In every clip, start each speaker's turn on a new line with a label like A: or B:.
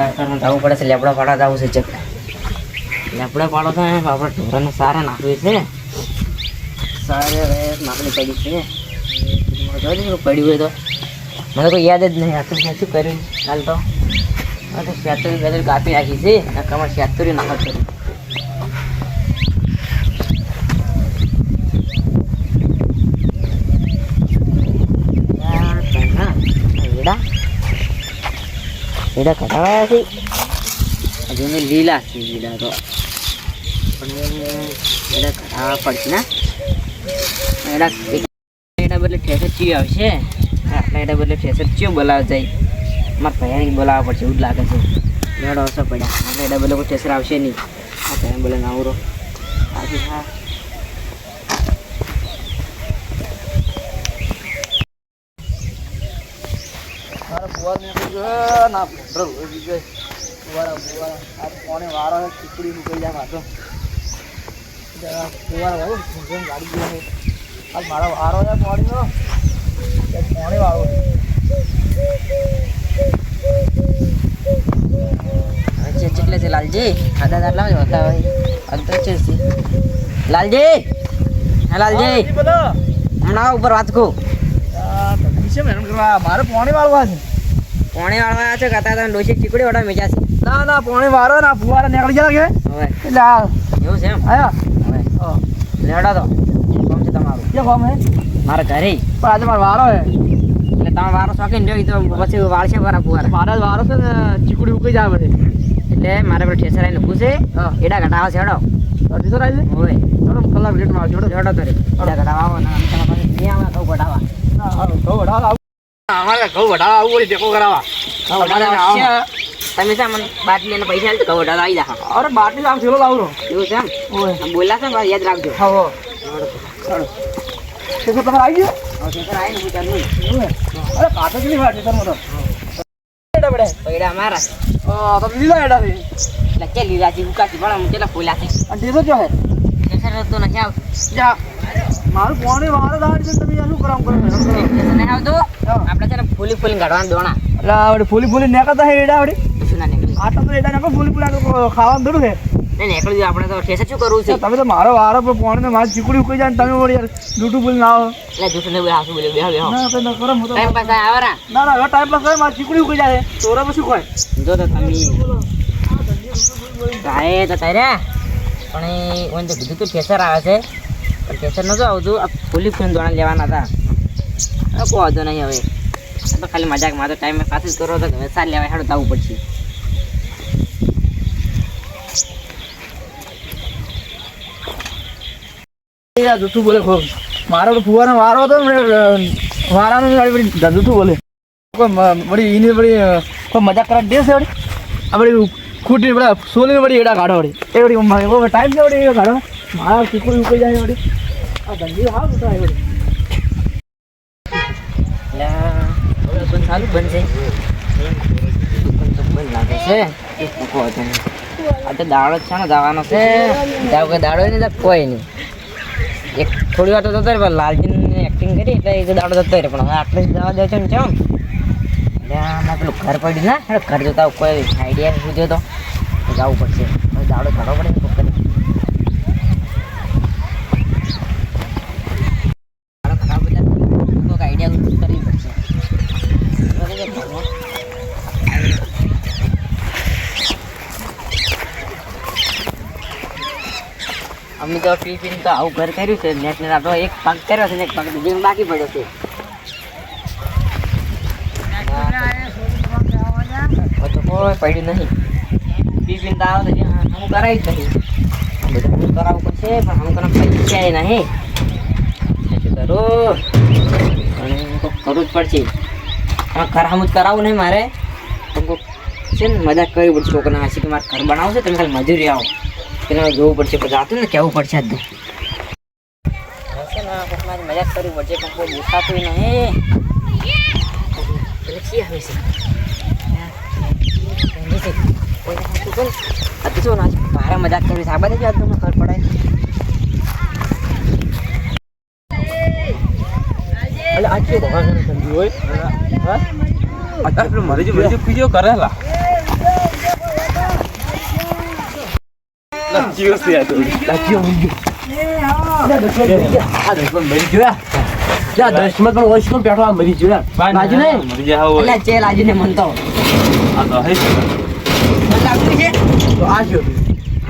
A: તડકામાં જવું પડે છે લેબડા પાડા જવું છે ચક. લેબડા પાડો તો આપણે ઢોરાને સારા નાખવી છે. સારે નાખવી પડી છે. પડ્યું હોય તો. મને કોઈ યાદ જ નહીં આટલું મેં શું કર્યું? હાલ તો. આ તો શેતરી બેતરી કાપી નાખી છે નકામાં શેતુરી નાખો છે એડા એડા કટાવાયા છે હજુ અમે લીલા છે એડા તો એડા કટાવા પડશે ને એના એડા બદલે ઠેસર ચી આવશે આટલા એડા બદલે ઠેસર ચિયો બોલાવ જાય મારા ભૈયાને બોલાવવા પડશે એવું જ લાગે છે અસર પડ્યા આટલા એડા બદલે કોઈ ઠેસર આવશે નહીં આ ભૈયા બોલે હા
B: નીકળી ગયો. ના ભોંડરો આ કોણે વારો છે ખીચડી મૂકી જાય ગાડી ગયો. આ મારો વારો છે પાણીનો. એ કોણે વાળો?
A: અચ્છા કેટલે છે લાલજી? ખાધા આટલા જ હોતા હોય. અંતર છે. લાલજી? હા લાલજી.
B: બોલો.
A: હમણાં ઉપર વાત કહું
B: મારે પોણી વાળવા છે.
A: પોણે વાળવા છે કાતા તમે ડોસી ચીકડી વડા મેજા છે?
B: ના ના પોણે વાળો ના ફુવારા નીકળી ગયા કે?
A: હવે.
B: એટલે આ
A: એવું છે એમ?
B: આયા.
A: હવે. લેડા તો. કોમ છે તમારું?
B: કે કોમ હે?
A: મારા ઘરે.
B: પણ આજે મારો વારો હે.
A: એટલે તમે વારો શોખીન જોઈ તો પછી વાળશે મારા ફુવારા.
B: મારા વારો છે ને ચીકડી ઉકી જાય બધે.
A: એટલે મારે પેલું ઠેસર આવીને ઊભું છે. એડા ઘટાવા છે હેડો.
B: અઢીસો આવી
A: હોય
B: ચલો કલાક લેટમાં આવજો જોડો
A: જોડો કરી એડા ઘટાવા આવો ને અમે તમારા પાસે નહીં આવે ઘટાવા
B: હા આવું. અમારે ઘઉં વઢાવા આવું હોય ટેકો કરાવવા આવો.
A: તમે છે મને બાટલી અને પૈસા ઘઉં વઢાવા આવી જા
B: અરે બાટલી આમ થેલો લાવું.
A: એવું છે એમ બોલા છે ને યાદ રાખજો
B: હા, હો. ચાલો. આવી ગયો?
A: હું
B: અરે જ વાર તો.
A: પૈડા મારા
B: તમે લીલા એડા છે.
A: એટલે કે લીલા છે ઉકાસી પણ હું કેટલા ફૂલા છે
B: અને ટેકો ક્યાં હે?
A: તો નથી આવતું
B: જા. મારું પાણી વાળો દાડ છે તમે શું કરો કરો મેડમ કરો.
A: ઠેસર નહીં આવતું
B: હા.
A: આપણે છે ને ફૂલી ફૂલી કાઢવાના દોણા.
B: એટલે આ ફૂલી ફૂલી નેકાતા હે એડા વળી.
A: શું ના નીકળી?
B: આટલા તો એડા નેકો ફૂલી ફૂલી ખાવાનું થોડું છે.
A: નહીં નીકળી જાય આપણે તો શું કરવું છે?
B: તમે તો મારો વારો પર પાણી ને મારી ચીકુડી જાય ને તમે વળી યાર બોલી ના આવો.
A: એટલે જૂઠું બોલે હાસું બોલે બેહો બેહો.
B: ના કઈ ન કરો હું તો
A: ટાઈમ પાસ આવે રા
B: ના ના ટાઈમ પાસ કરે મારી ચીકુડી ઉકી જાય તોરા પછી કોઈ
A: જો તો તમે. ગાય તો તારે પણ ઓન તો કીધું તું ઠેસર આવે છે. પણ ઠેસર નતું આવતું આ ફૂલી ફૂલી દોણા લેવાના હતા. કોઈ વાંધો નહીં હવે. તો ખાલી મજાક. મારો ટાઈમ પાસ કરો તો હવે સાર લેવાય, હેડો આવવું પડશે.
B: જૂઠું બોલે ખૂબ મારો તો ફુવાનો વારો હતો વારાનો જૂઠું બોલે. વળી એની વળી કોઈ મજાક કરવા દે છે વળી. આપણે ખૂટી વળી સોલીને વળી એડા કાઢો વળી. એ વળી ટાઈમ છે વળી એ કાઢો મારા ચીકુડી ઉપર જાય વળી. આ ધંધી હાવ ઉતરાય
A: એટલે લાગે છે એ પૂકો હતો. આ દાડો જ છે છે ત્યાં વગર દાડો નહીં કોઈ નહીં એક થોડી વાર તો જતો પણ લાલજી એક્ટિંગ કરી એટલે એ દાડો જતો રહે પણ હવે આટલે જવા દે છે ને ચમ એટલે પેલું ઘર પડ્યું ના, ઘર જોતા કોઈ આઈડિયા સુધી તો જવું પડશે દાડો કાઢવો પડે ને કોક કરી. દાડો ખરાબ એટલે કોઈક આઈડિયા કરવી પડશે બરાબર ને? અમે તો ટિફિન તો આવું ઘર કર્યું છે. નેટ ને તો એક પાક કર્યો છે ને એક પગ બીજો બાકી પડ્યો છે. કોઈ પડ્યું નહીં. ટિફિન તો આવે તો હું કરાવી જ નહીં બધું હું કરાવવું પડશે, પણ હું. કને પૈસા નહીં શું કરું અને કરવું જ પડશે. કરાવું જ કરાવવું નહીં મારે. છે ને મજાક કરવી પડશે. છોકરા કે મારે ઘર બનાવશે તમે ખાલી મજૂરી આવો. પેલા જોવું પડશે પછી આતું ને કહેવું પડશે આજ મારી મજાક કરવી પડશે પણ કોઈ દેખાતું નહીં. કી આવે છે? જો ને. આજ ભારે મજાક કરવી છે. આ બધા જ આજ ખબર પડાય?
B: એટલે આ કેવું ભગવાન સમજ્યું હોય?
C: મરી જો મરી કરેલા
D: ચીવસથી આ તો.
C: લાગ્યો ઊંઘ્યો. આ દુશ્મન મરી ગયો આ દુશ્મન પણ વોઇસ કોણ બેઠો આ મરી ગયો લાજી નહીં
D: મરી જાય હોય.
A: એટલે ચે લાજીને મન તો
D: આ તો હે છે.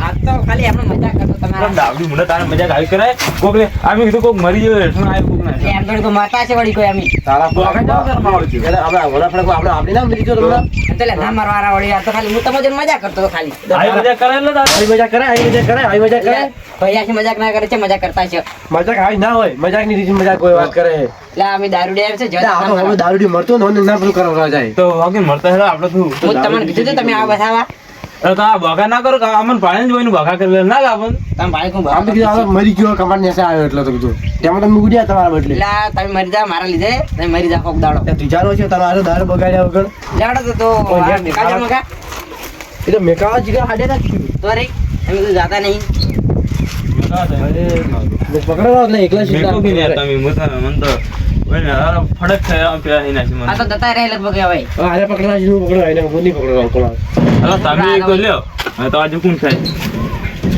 C: આ
A: તો
D: કોક મરી ગયો
C: આપણે ના મરી ગયો તમને
A: એટલે ના મારવાના વળી આ તો ખાલી હું તમે મજાક કરતો ખાલી.
D: આવી મજાક કરાય એટલે?
C: આવી મજાક કરે આવી કરે આવી મજા કરે.
A: આખી મજાક ના કરે છે મજા કરતા છે.
C: મજાક આવી ના હોય મજાકની રીતે મજાક કોઈ વાત કરે.
A: એટલે અમે દારૂ ડે છે
C: એટલે આ તો દારૂડી મરતો ને ના પેલું કરવા જાય.
D: તો વાગે મળતા હેડો આપણે
A: હું તમને કીધું તમે આ બતાવા
D: બગા ના કરો કે અમને પાણી જોઈને બગા કરી ના લાવન
A: તમે ભાઈ કોણ
C: આમ તો કીધું હવે મરી ગયો કમાડ નેસે આવ્યો એટલે તો કીધું. તેમાં તમે ઉડ્યા તમારા બદલે.
A: એટલે તમે મરી જાઓ મારા લીધે. તમે મરી જાઓ કોક દાડો.
C: ત્રીજાનો છે તારો આરો દારૂ બગાડ્યા વગર.
A: લેવડો તો
C: એ તો મેકાવા જીગા હાડે નાખ્યું.
A: તો રે તમે તો જાતા નહીં.
C: પકડવા એકલા
D: તમે તો ફડક થયા પ્યા એના છે.
A: આ તો જતા રહે લગભગ હવે.
C: હારે પકડવા છે હું પકડવા એને હું નહીં પકડવા કોલા
D: અરે તમે એક લ્યો. હવે તો આજે કોણ થાય?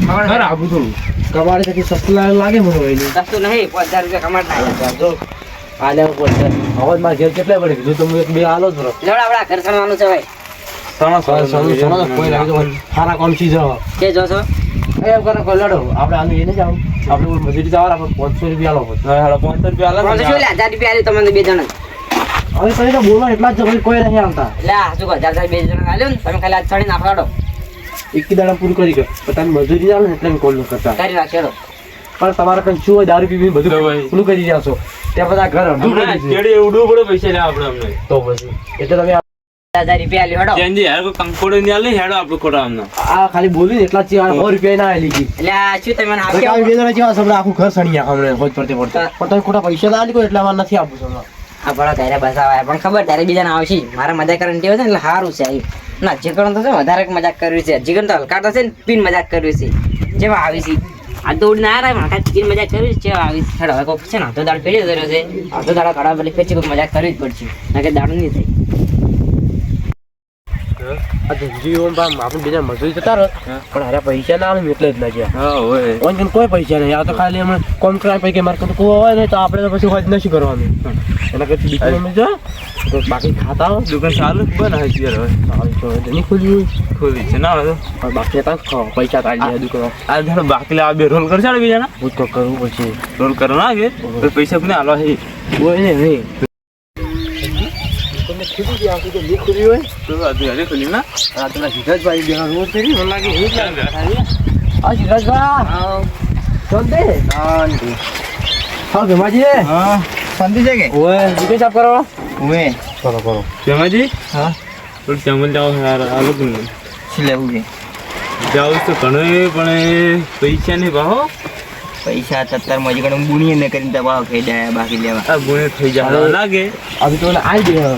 A: ખબર
D: અરે આબુ થોડું
C: કમાડે કે સસ્તું લાગે મને હોય
A: સસ્તું નહીં પાંચ હજાર રૂપિયા કમાતા આવ્યા.
C: જો. આ લેવું પડશે અવાજ મારા ઘેર કેટલા પડે કીધું? તો એક બે આલો જ
A: લેવડો આપણા ઘર સણવાનું છે ભાઈ.
C: સારા ચીજ
A: કે જોશો
C: એમ કરો કોઈ લડો આપણે આનું એને જાવ આપણે મજૂરી જવા આપણે પાંચસો રૂપિયા આલો
D: હાલો પાંચસો રૂપિયા આલે
A: પાંચસો હજાર રૂપિયા આલ્યું તમને બે જણા
C: હવે તમે તો બોલવા એટલા જ કોઈ નહીં આવતા
A: એટલે કહો હજાર હજાર બે જણા આલ્યું ને તમે ખાલી આ છોડીને નાખો
C: એક દાડા પૂરું કરી ગયો પણ તમે મજૂરી જાવ ને એટલે કોલ ન કરતા
A: કરી નાખશો
C: પણ તમારે કંઈ શું હોય દારૂ પીવી બધું પૂરું કરી જાશો ત્યાં બધા ઘર
D: ઉડવું પડે પૈસા આપણે
C: તો પછી એટલે તમે
A: હજાર રૂપિયા હેડો.
D: યાર કોઈ કંકોડો નહીં આલે હેડો આપણે
C: આ ખાલી બોલી ને એટલા જ છે, આ રૂપિયા ના આલી
A: એટલે આ શું તમે?
C: કાંઈ છે, હમણાં? આખું ઘર સણી નાખે હમણાં રોજ પડતે પડતે. પણ તમે ખોટા પૈસા ના આલી કોઈ એટલે નથી છે હમણાં.
A: આ ભણો બસ બસાવાય પણ ખબર ત્યારે બીજાને આવશે. મારે મજા કરવાની છે એટલે સારું છે આવ્યું ના જીગણ તો છે વધારે મજાક કરવી છે. જીગણ તો હલકા તો છે ને પીન મજાક કરવી છે. જેવા આવી છે. આ દોડ ના આ રહ્યા પણ હલકા પીન મજાક કરવી છે આવી છે. હેડો હવે કોક છે ને અડધો દાડ પેઢી ધર્યો છે. અડધો દાડો કાઢવા પેલી પછી કોઈ મજાક કરવી જ પડશે. ના કે દાળ નહીં
C: બા આપણે બીજા મજૂરી જતા રહો. પણ હારે પૈસા ના આવે એટલે જ ના
D: હા હોય.
C: કોઈ પૈસા નહીં. આ તો ખાલી અમે કોમ કરાય પૈકી મારે કુવો હોય ને તો આપણે તો પછી હોય જ નથી કરવાનું. એના કરતી દીકરી અમે જો બાકી ખાતા હોય
D: દુકાન ચાલુ બને છે યાર હવે.
C: તો નહીં ખુલ્લી
D: ખુલ્લી છે ના હવે.
C: બાકી હતા ખાઓ. પૈસા કાઢી દે દુકાન.
D: આ ધારો બાકી લાવા બે રોલ કરશે ને બીજાના?
C: હું તો કરવું પછી.
D: રોલ કરો ના કે? તો પૈસા કોને આલો હે.
C: હોય ને કે આખી તો નહીં ખુલ્લી હોય
D: તો તો હજી ખુલ્લી ના
C: આ પેલા સિદ્ધાર્થભાઈ બેના રોજ કરી મને લાગે એ જ લાગે. આ સિદ્ધાર્થભાઈ શાંતિ હા ભીમાજી
E: હા શાંતિ
C: કરો
D: કેમાજી
E: હા
D: થોડું ચામલ જાઓ યાર આ
E: શું લેવું છે
D: જાઉં તો ઘણું પણ પૈસા નહીં ભાવો
E: પૈસા સત્તર મજી હજી ઘણું ને કરીને દબાવ ખાઈ જાય બાકી લેવા.
D: આ ગુણે થઈ જાય. લાગે.
C: અભી તો આવી દે
D: હા.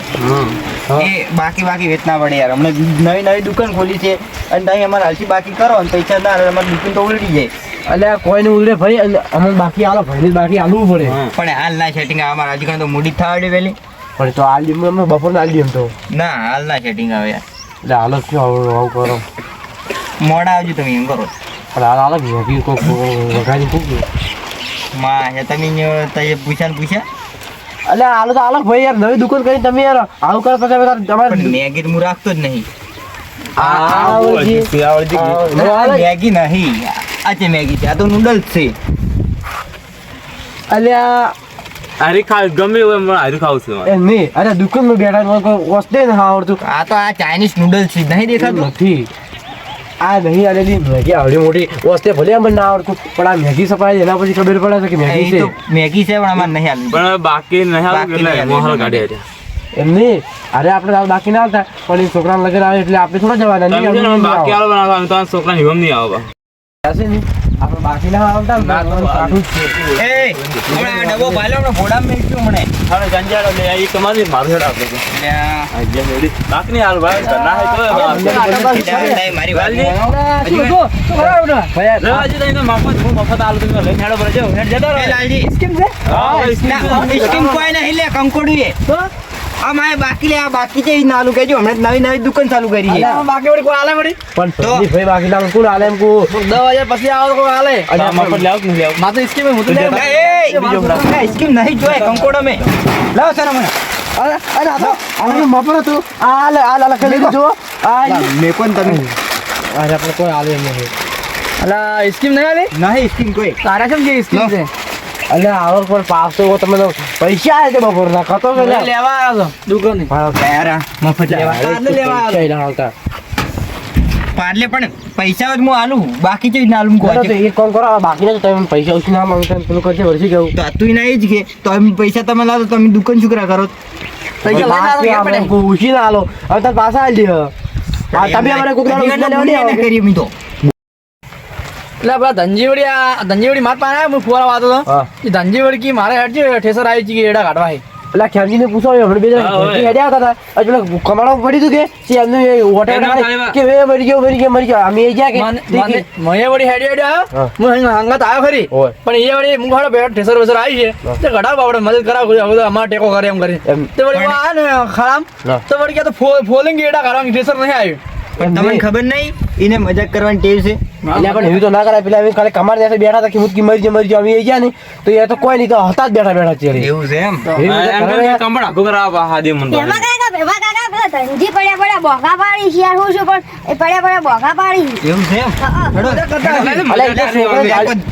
C: હા.
E: એ બાકી બાકી વેચના પડે યાર. અમને નવી નવી દુકાન ખોલી છે અને તમે અમારે હાલથી બાકી કરો ને પૈસા ના આવે અમારી દુકાન તો ઉલટી જાય.
C: એટલે કોઈને ઉલરે ભાઈ અને અમને બાકી આલો ભાઈ બાકી આલવું પડે.
E: પણ હાલ ના સેટિંગ આવે અમારે હજી તો મૂડી થવા દે પેલી
C: પણ તો આલી અમે બપોર ના એમ તો.
E: ના હાલ ના સેટિંગ આવે યાર.
C: એટલે હાલો શું આવું કરો.
E: મોડા આવજો તમે એમ કરો.
C: હાલ હાલો ઘી કોક વગાડી
E: ફૂકમાં હે તમે તઈએ પૂછ્યા ને પૂછ્યા
C: અલ્યા હાલો તો હાલો ભાઈ યાર નવી દુકાન કરી તમે યાર આવું કરો પછી તારે તમારે
E: મેગી તો હું રાખતો જ નહીં. મેગી નહીં આ છે મેગી છે આ તો નૂડલ્સ છે
C: અલ્યા
D: હારી ખાવ ગમે એવું એમ હારું ખાવું છે
C: એ નહીં અરે દુકાનમાં બેઠા વસ્તુ ને હા આવડતું
E: આ તો આ ચાઇનીઝ નૂડલ્સ છે નહીં દેખાતું
C: નથી આ નહીં આલેલી મેગી આવડી મોટી. વસ્તે ભલે અમને ના આવડતું પણ આ મેગી સપાય એના પછી ખબર પડે છે કે મેગી છે.
E: તો મેગી છે પણ અમારે નહીં હાલવી
D: પણ બાકી નહીં આવે એટલે મોહલ. કાઢી
C: એમ નહીં. અરે આપણે તો બાકી ના આવતા પણ એ છોકરાને લગન આવે એટલે આપણે થોડા જવાના નહીં
D: છે બાકી
C: આવે
D: આલો તમારા હિવમ નહીં આવે
C: આપણે બાકી ના આવતા કાઢું જ છે.
E: એ હમણાં આ ડબ્બો હમણાં ઘોડામાં મેક્યું મને
D: હવે ગંજાડો લે આ ઈ તમારી મારું આપે છે.
E: એટલે આ.
D: આ જેમ એવડી બાકી નહીં હાલ ભાઈ ઘરના હે તો
E: સીધા સીધા મારી વાત
D: વાલજી.
E: નહીં.
C: શું શું કરાવડો ભાઈ.
D: લે તો એને મફત હું મફત આલું તમે લઈને હેડો ભરે જાઓ હેડ જતા રહો.
E: લાલજી.
C: કેમ છે?
D: હા,
E: સ્કીમ કોઈ નહીં લે કંકોડું આ મારે બાકી લે આ બાકી છે નાલુ હમણાં નવી નવી દુકાન ચાલુ કરી છે.
B: બાકી વળી કોઈ હાલે વળી?
C: પણ
E: તો?
C: ભાઈ બાકી લાવ કોણ હાલે એમ કો
B: દસ વાગ્યા પછી આવો કોઈ હાલે.
C: અને મફત લાવ કે નહીં લાવ
B: મારે તો સ્કીમ હું તો
C: તો
E: એ સ્કીમ નહીં જોય કંકોડો મેં. લાવો સર મને.
B: અરે, અરે, આ મફત હતું. આ લે, આ લે, આ ખાલી આ
E: મેં કોણ તમે
C: અરે આપણે કોઈ હાલે એમ નહીં.
B: અલા, સ્કીમ નહીં આલી?
E: નહીં સ્કીમ કોઈ.
B: તારા કેમ જે સ્કીમ છે?
C: અને આવક પર પાસો તો તમે પૈસા આવે છે બપોરના. ખતો
B: મેં લેવા આવ્યો દુકાને.
E: મફત લેવા.
B: આવ્યો.
C: પૈસા
E: પણ પૈસા જ હું આલું. બાકી છે ના
C: આલું
E: કોઈ
C: તો એક કામ કરો? બાકી તમે પૈસા ઓછી ના માંગતા ને પેલું કરશે વર્ષી કેવું
E: તો તું નહીં જ કે તો અમે પૈસા તમે લાવો તો તમે દુકાન છોકરા કરો.
B: પૈસા
C: ઉછી ના આલો. હવે તાર પાછા આલી દે. તમે અમારે કોક દાડો
E: કરી અમે તો.
B: એટલે પેલા ધનજીવડી આ ધનજીવડી માત પાસે હું ફુવારા વાતો હતો.
C: હા.
B: એ ધનજીવડી કી મારે હેડ છે ઠેસર આવી છે એડા કાઢવા છે.
C: પેલા ખ્યામજીને પૂછો હમણાં બે જણા
D: હા,
C: હેડ્યા હતા પેલા કમાડો પડી તું કે? તે એમનું એ હોટેલ કે વે મરી ગયો મરી ગયો મરી ગયો. અમે ગયા કે
B: મને- વળી હેડી હેડી આવ્યો
C: હું.
B: અહીં હંગાત આવ્યો ખરી. પણ એ વળી હું બેઠો ઠેસર વેસર આવી છે.
C: હા.
B: તે ઘડા બાપડે મદદ કરાવ હવે અમારે ટેકો કરે એમ કરી તે વળી આ ને ખરામ. તો વળી કે તો ફોલિંગ એડા કાઢવાની ઠેસર નહીં આવ્યું.
C: એમ
E: તમને ખબર નહીં? એને મજાક કરવાની ટેવ છે.
C: એટલે પણ એવું તો ના કરાય. પેલા ખાલી કમાર દેશે બેઠા હતા કે મુટકી મરી જાય મરી જાય આવી ગયા ને તો એ તો કોઈ નહીં તો હતા જ બેઠા બેઠા છે.
E: એવું છે એમ?
C: એવી મજાક
D: એમ
C: કરે
D: કે કંબળ આખું કરાવવા હા દે મને તો.
F: ભેમા કાકા ભેમા કાકા પેલા ધનજી પડ્યા પડ્યા બોગા પાડી છે યાર હું છું પણ એ પડ્યા પડ્યા બોગા પાડી
E: એવું છે
F: હા, હા.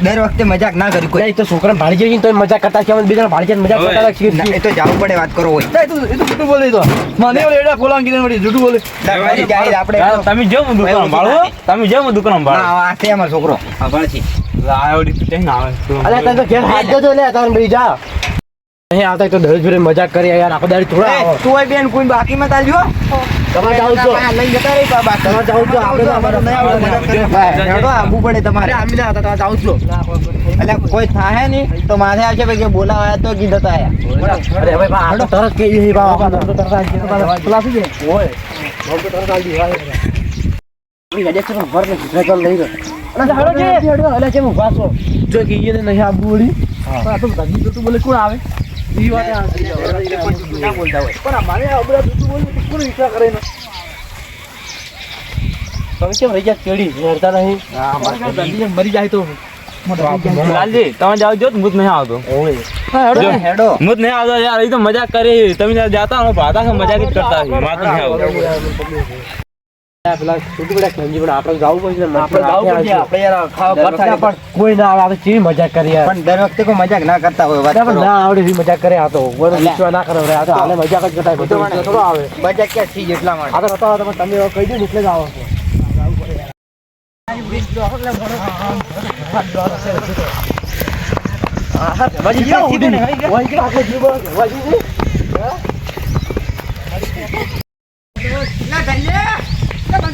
E: દર વખતે મજાક ના કરી કોઈ.
C: તો છોકરા ભાડી જઈ તો મજાક કરતા છે બીજા ભાડી જઈને મજાક કરતા હતા
E: એ તો જવું પડે વાત કરો હોય.
B: એ તો એ તો જૂઠું બોલે તો. મને એડા ખોલાંગ કીધું વળી જૂઠું બોલે.
E: આપણે
D: તમે જો હું દુકાન સંભાળો તમે જો હું દુકાન સંભાળો
E: ના, આ છે અમારો છોકરો. ખબર છે
D: આ વળી તું ક્યાંય ના આવે.
C: અલ્યા તને તો ઘેર હાથ દેજો લે તારે ભાઈ જા. અહીં આવતા તો મજાક કરી યાર આખો દાડી થોડા આવો
E: તું બેન કોઈ બાકીમાં ચાલજો
C: તમારે જાવ છો
E: લઈ જતા રહી બા-
C: તમારે જાવ છો આપણે તો અમારે
E: નહીં આવડે મજાક કરવા. ભાઈ, હેડો, આવવું પડે તમારે
B: આમી જા હતા જાઉં છું
E: એટલે કોઈ થાય નહીં તો માથે આવશે ભાઈ કે બોલાવા તો કીધો તો
C: અરે ભાઈ આ તો તરત કહી દે બા તો તરત આ જીરો પેલા શું છે? ઓય, તો તરત આ જીરો આવે. આપણે છે પણ ને ઘૂસરે લઈ ગયો. અલા, હેડો છે, હેડો, અલા, કેમ ઊભા છો? જો કે ઈને નહીં આબુ તો જતું બોલે કોણ આવે
B: મરી જાય તો
D: લાલજી તમે જાઓ જો તો હું જ નહીં આવતો
B: હેડો
D: નહીં આવતો યાર એ તો મજાક કરી તમે જતા ભાતા મજાક જ કરતા મારે નહીં આવતું
C: પેલા છોટું પેલા ખેમજી પણ આપણે જાવું પડશે
B: આપણે જાવું પડશે આપણે યાર ખાવા
C: દર
B: ભાત
C: વખતે પણ કોઈ ના આવે મજાક કરી યાર.
E: પણ દર વખતે કોઈ મજાક ના કરતા હોય વાત
C: ના આવડે એવી મજાક કરે આ તો વિશ્વાસ ના કરે આ તો હાલે મજાક જ કરતા બધો વિશ્વાસ થોડો આવે.
E: મજાક ક્યાં થઈ એટલા માટે?
C: આ તો તમે કહી દો એટલે જ આવો. છો ગયા ને જીવો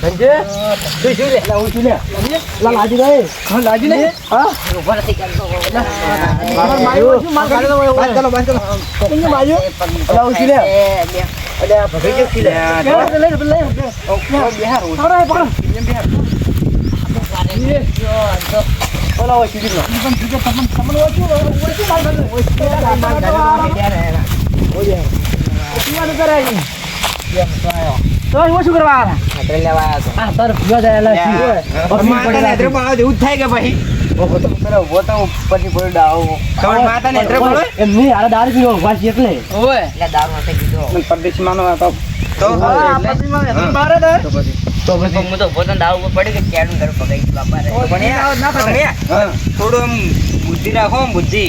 C: સંજય જોઈ જોઈ લે લાવું છું લે લા લાજી દે હા લાજી ને હા માર માર્યો છું માર કાઢી દો
E: બાદ ચાલો બાદ ચાલો
C: અહીંયા માર્યો લાવું છું લે
E: અલે આ ભગાઈ ગયો ખીલે
C: લે લે લે લે પકડો પકડો ઓલા હોય સીધી લો પણ ઠીક છે તમને તમને ઓછું ઓછું માર દે ઓછું કરાય તો હું શું કરવા આવ્યા
A: લેવા
C: જાય લા
E: પાડો એવું થાય કે ભાઈ? તમારી માતા ને એત્રે પાડો
C: એમ નહીં આરે દારૂ પીવો વાસી એટલે.
B: ઓય
A: એટલે દારૂ નથી પીધો.
E: પરદેશી માનો તો
B: હા, બારે દર.
C: તો પછી.
A: હું તો પોતાને દારૂ ઉપર પડી કે કેડું ઘર પગાઈ બાપા રે
E: પણ એ
B: ના.
E: તમે થોડું આમ બુદ્ધિ રાખો બુદ્ધિ.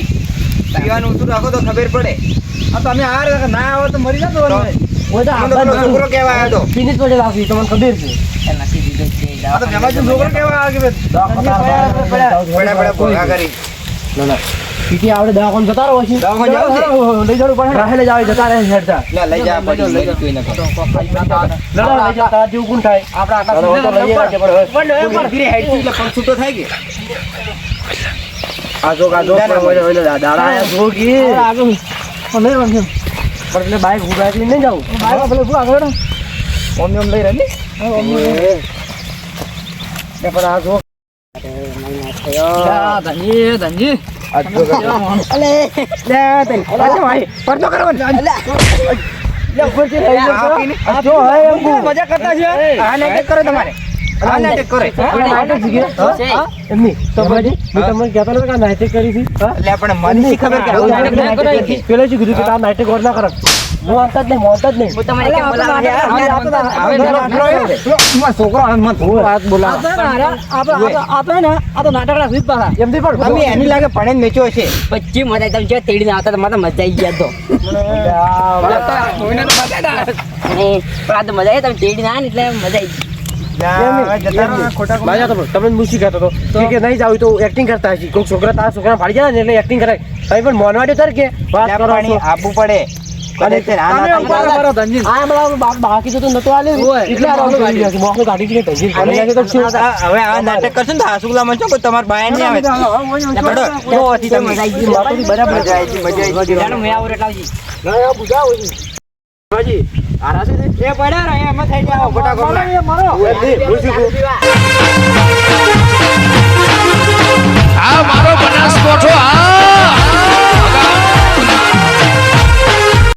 E: પીવાનું ઓછું રાખો તો ખબર પડે.
B: આ તમે આ રહ્યા ના આવે તો મરી જતો
C: ઓય તો
E: છોકરો આવ્યો હતો
C: પીને તમને ખબર છે.
A: છે
B: છોકરો કેવા કે
E: કરી.
C: ના ના. પીટી આવડે દવાખાને જતા રહો છે
E: દવાખાન જાવ છે?
C: લઈ જવું પડે રાહે લઈ જાવ જતા રહે હેડતા
E: લે લઈ જા પડી લઈ કોઈ ન
C: લડો લઈ જા તારા જેવું કોણ થાય?
B: આપડા
C: તો લઈ જાય પણ હવે
E: ધીરે હેડ એટલે પગ છૂટો થાય કે?
C: આજો પણ ઓલે દાડા આયા જો કે.
B: આગળ. પણ લઈ
C: પણ એટલે બાઈક ઊભા નહીં જાઉં.
B: બાઇક પેલો શું આગળ.
C: ઓમ ઓમ લઈ રહી ને પણ આ જો.
B: ધનજી ધનજી. મજા કરતા છે?
C: આ નહીં કરો તમારે. નાટક કરો.
B: નાટક
C: એમની. તો ભાઈ હું તમને કહેતો નતો કે નાટક કરી હતી
E: એટલે આપણે મને ખબર કે નાટક ના કરે
C: પેલો શું કીધું કે આ નાટક ઓર ના કરો હું આવતા જ નહીં હું જ નહીં.
A: હું તમારે કેમ બોલાવા છે?
C: છોકરો વાત બોલા
B: આ ને આ તો- આ તો- આ તો ને, આ તો નાટકના સ્વીચ પાછા.
C: એમથી પણ
E: અમે એની લાગે ભણે જ મેચ્યો છે
A: પચ્ચી મજા. તમે જો તેડીને આવતા તો મને મજા આવી ગયા તો. આ મજા આવી તમે તેડી ના એટલે મજા આવી
C: તમને મૂસી કહેતો હતો કે કે નહીં જાવ તો એક્ટિંગ કરતા હશે કોઈ છોકરા તારા છોકરા ફાડી જાય ને એટલે એક્ટિંગ કરે તમે પણ મોનવા દો તાર કે વાત કરો
E: આપવું પડે તમારા એ પડ્યા રહે એમાં થઈ ગયા ફટાફટ
C: મારો આ મારો બનાસકોઠો આ